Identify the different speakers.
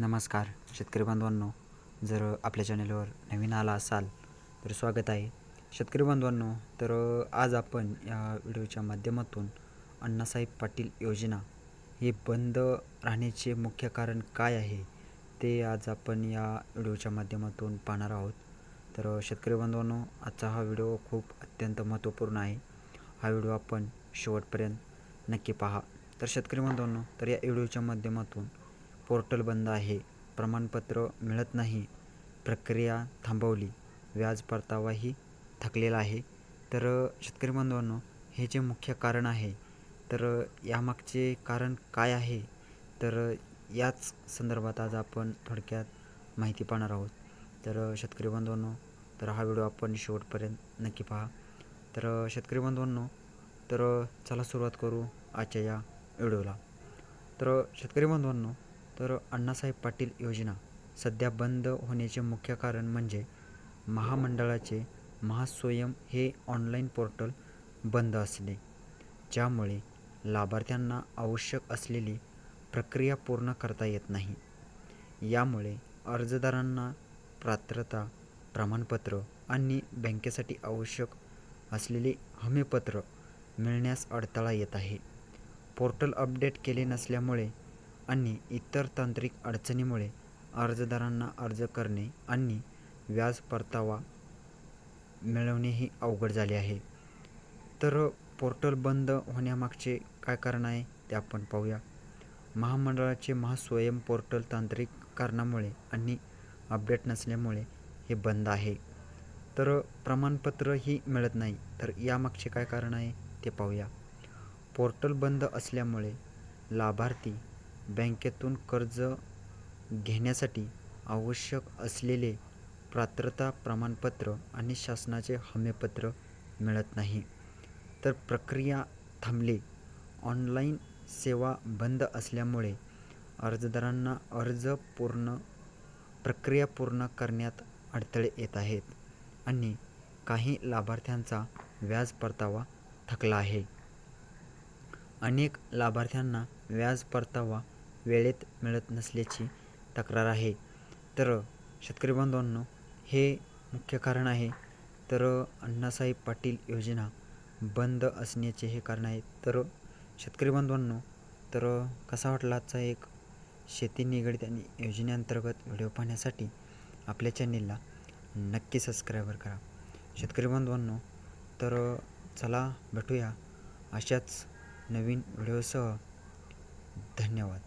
Speaker 1: नमस्कार शेतकरी बांधवांनो. जर आपल्या चॅनलवर नवीन आला असाल तर स्वागत आहे. शेतकरी बांधवांनो तर आज आपण या व्हिडिओच्या माध्यमातून अण्णासाहेब पाटील योजना हे बंद राहण्याचे मुख्य कारण काय आहे ते आज आपण या व्हिडिओच्या माध्यमातून पाहणार आहोत. तर शेतकरी बांधवांनो आजचा हा व्हिडिओ खूप अत्यंत महत्त्वपूर्ण आहे. हा व्हिडिओ आपण शेवटपर्यंत नक्की पहा. तर शेतकरी बांधवांनो तर या व्हिडिओच्या माध्यमातून पोर्टल बंद आहे. प्रमाणपत्र मिळत नाही. प्रक्रिया थांबवली. व्याज परतावाही थकलेला आहे. तर शेतकरी बांधवांनो हे जे मुख्य कारण आहे तर यामागचे कारण काय आहे? तर याच संदर्भात आज आपण थोडक्यात माहिती पाहणार आहोत. तर शेतकरी बांधवांनो तर हा व्हिडिओ आपण शेवटपर्यंत नक्की पहा. तर शेतकरी बांधवांनो तर चला सुरुवात करू आजच्या या व्हिडिओला. तर शेतकरी बांधवांनो तर अण्णासाहेब पाटील योजना सध्या बंद होण्याचे मुख्य कारण म्हणजे महामंडळाचे महास्वयम हे ऑनलाईन पोर्टल बंद असले ज्यामुळे लाभार्थ्यांना आवश्यक असलेली प्रक्रिया पूर्ण करता येत नाही. यामुळे अर्जदारांना पात्रता प्रमाणपत्र आणि बँकेसाठी आवश्यक असलेले हमीपत्र मिळण्यास अडथळा येत आहे. पोर्टल अपडेट केले नसल्यामुळे आणि इतर तांत्रिक अडचणीमुळे अर्जदारांना अर्ज करणे आणि व्याज परतावा मिळवणेही अवघड झाले आहे. तर पोर्टल बंद होण्यामागचे काय कारण आहे ते आपण पाहूया. महामंडळाचे महास्वयं पोर्टल तांत्रिक कारणामुळे आणि अपडेट नसल्यामुळे हे बंद आहे. तर प्रमाणपत्रही मिळत नाही तर यामागचे काय कारण आहे ते पाहूया. पोर्टल बंद असल्यामुळे लाभार्थी बँकेतून कर्ज घेण्यासाठी आवश्यक असलेले पात्रता प्रमाणपत्र आणि शासनाचे हमीपत्र मिळत नाही. तर प्रक्रिया थांबली. ऑनलाईन सेवा बंद असल्यामुळे अर्जदारांना अर्ज पूर्ण प्रक्रिया पूर्ण करण्यात अडथळे येत आहेत आणि काही लाभार्थ्यांचा व्याज परतावा थकला आहे. अनेक लाभार्थ्यांना व्याज परतावा वेळेत मिळत नसल्याची तक्रार आहे. तर शेतकरी बांधवांनो हे मुख्य कारण आहे. तर अण्णासाहेब पाटील योजना बंद असण्याचे हे कारण आहे. तर शेतकरी बांधवांनो तर कसा वाटला आजचा एक शेती निगडीत आणि योजनेअंतर्गत व्हिडिओ पाहण्यासाठी? आपल्या चॅनेलला नक्की सबस्क्राईबर करा. शेतकरी बांधवांनो तर चला भेटूया अशाच नवीन व्हिडिओसह. धन्यवाद.